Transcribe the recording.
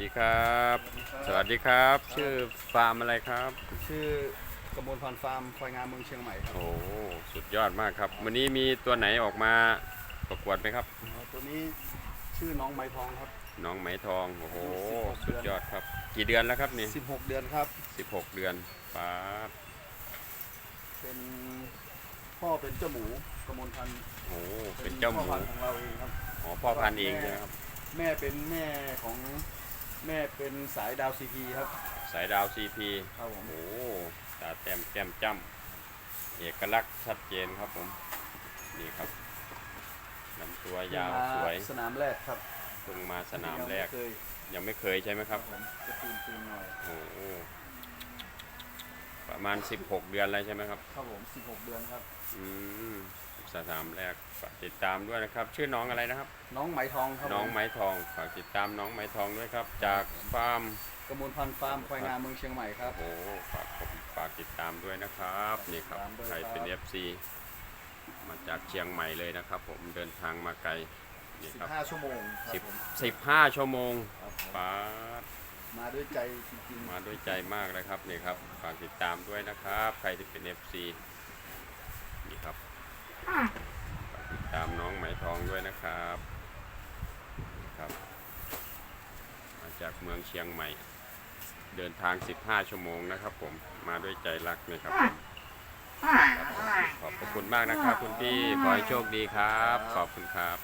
ดีครับ สวัสดีครับ ชื่อฟาร์มอะไรครับ ชื่อกระมวลพันธุ์ฟาร์มควายงามเมืองเชียงใหม่ครับโอ้สุดยอดมากครับ วันนี้มีตัวไหนออกมาประกวดไหมครับอ๋อตัวนี้ชื่อน้องไม้ทองครับ น้องไหมทอง โอ้โห16สุดยอดครับ กี่เดือนแล้วครับนี่16 เดือนครับ 16 เดือนป้าดเป็นพ่อเป็นเจ้าหมูกระมวลพันธุ์โอ้เป็นเจ้าหมูพ่อพันธุ์ของเราเองครับอ๋อพ่อพันธุ์เองใช่ไหมครับ แม่เป็นแม่ของ แม่เป็นสายดาวซีพีครับ สายดาวซีพีครับผม โอ้ตาแต้มแก้มจ้ำเอกลักษณ์ชัดเจนครับผมนี่ครับลำตัวยาวสวยสนามแรกครับเพิ่งมาสนามแรก ยังไเคยยังไม่เคยใช่ไหมครับผมจะตื่นตื่นหน่อยโอ้โหประมาณ 16 เดือนแล้วใช่ไหมครับ ครับผม 16 เดือนครับ อืม สนามแรกฝากติดตามด้วยนะครับ ชื่อน้องอะไรนะครับ น้องไหมทองครับน้องผมไม้ทองฝากติดตามน้องไม้ทองด้วยครับ จากฟาร์มกระมวลพันธุ์ฟาร์มควายงามเมืองเชียงใหม่ครับ โอ้โหฝากผมฝากติดตามด้วยนะครับนี่ครับติดตามด้วยใครเป็น ครับ FC มาจากเชียงใหม่เลยนะครับ ผมเดินทางมาไกลนี่ครับ 15 ชั่วโมงครับสิบผม15ชั่วโมงครับผมป้าดมาด้วยใจจริงๆมาด้วยใจมากเลยครับนี่ครับฝากติดตามด้วยนะครับ ใครที่เป็น FC นี่ครับฝากติดตามน้องไหมทองด้วย นะครับนี่ครับ มาจากเมืองเชียงใหม่ เดินทาง 15 ชั่วโมงนะครับ ผมมาด้วยใจรักนะครับผมครับขอบพระคุณมากนะครับ คุณพี่ขอให้โชคดีครับ ขอบคุณครับ